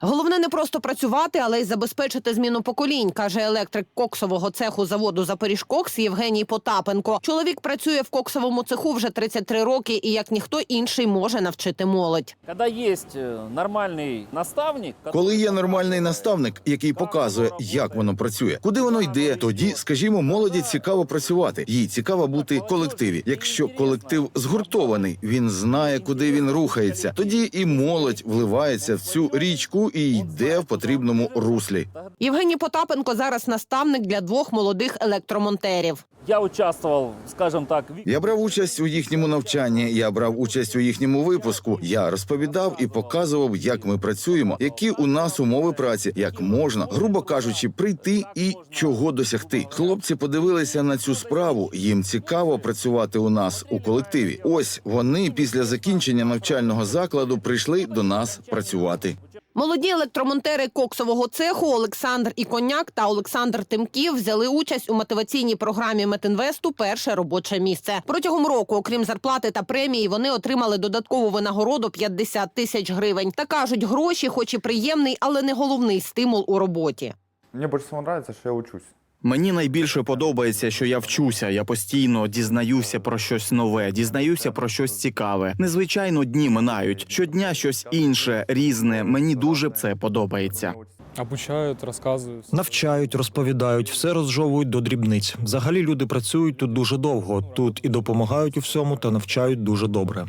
Головне не просто працювати, але й забезпечити зміну поколінь, каже електрик коксового цеху заводу Запоріжкокс Євгеній Потапенко. Чоловік працює в коксовому цеху вже 33 роки і як ніхто інший може навчити молодь. Когда есть э, нормальный наставник, Коли є нормальний наставник, який показує, як воно працює, куди воно йде, тоді, скажімо, молоді цікаво працювати. Їй цікаво бути в колективі. Якщо колектив згуртований, він знає, куди він рухається. Тоді і молодь вливається в цю річку і йде в потрібному руслі. Євгеній Потапенко зараз наставник для двох молодих електромонтерів. я участвовал, скажем так, Я брав участь у їхньому навчанні. Я брав участь у їхньому випуску. Я розповідав і показував, як ми працюємо, які у нас умови праці, як можна, грубо кажучи, прийти і чого досягти. Хлопці подивилися на цю справу. Їм цікаво працювати у нас у колективі. Ось вони після закінчення навчального закладу прийшли до нас працювати. Молоді електромонтери коксового цеху Олександр Іконяк та Олександр Тимків взяли участь у мотиваційній програмі Метинвесту Перше робоче місце. Протягом року, окрім зарплати та премії, вони отримали додаткову винагороду 50 тисяч гривень. Та кажуть, гроші, хоч і приємний, але не головний стимул у роботі. Мені більше всего нравится, что я учусь. Мені найбільше подобається, що я вчуся. Я постійно дізнаюся про щось нове, дізнаюся про щось цікаве. Незвичайно дні минають. Щодня щось інше, різне. Мені дуже це подобається. Обучають, розказують. Навчають, розповідають, все розжовують до дрібниць. Взагалі люди працюють тут дуже довго. Тут і допомагають у всьому та навчають дуже добре.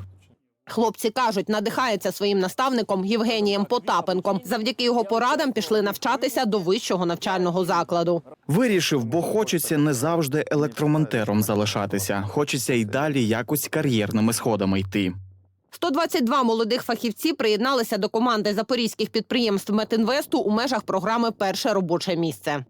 Хлопці кажуть, надихаються своїм наставником Євгенієм Потапенком. Завдяки його порадам пішли навчатися до вищого навчального закладу. Вирішив, бо хочеться не завжди електромонтером залишатися. Хочеться й далі якось кар'єрними сходами йти. 122 молодих фахівці приєдналися до команди запорізьких підприємств Метінвесту у межах програми Перше робоче місце.